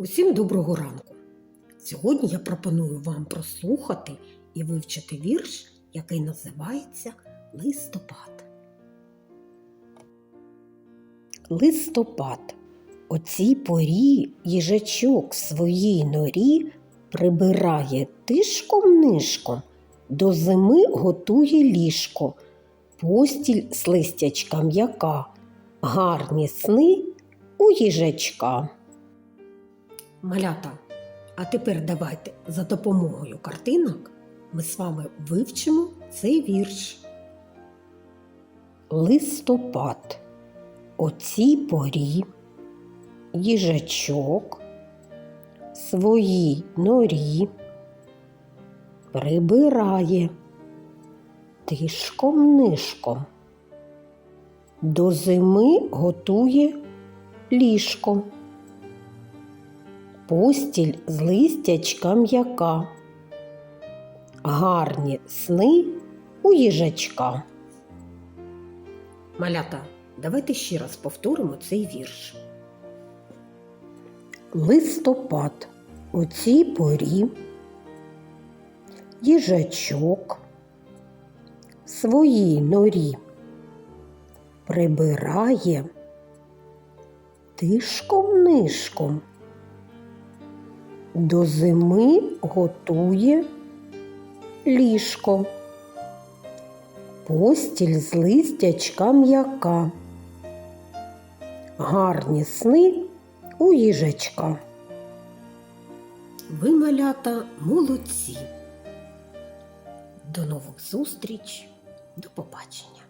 Усім доброго ранку! Сьогодні я пропоную вам прослухати і вивчити вірш, який називається Листопад. Листопад. О цій порі їжачок в своїй норі прибирає тишком-нишком, до зими готує ліжко, постіль з листячка м'яка, гарні сни у їжачка. Малята, а тепер давайте за допомогою картинок ми з вами вивчимо цей вірш. Листопад. О цій порі їжачок своїй норі прибирає тишком-нишком. До зими готує ліжко постіль з листячка м'яка, гарні сни у їжачка. Малята, давайте ще раз повторимо цей вірш. Листопад у цій порі їжачок в своїй норі прибирає тишком-нишком до зими готує ліжко, постіль з листячка м'яка, гарні сни у їжачка. Ви, малята, молодці. До нових зустріч, до побачення.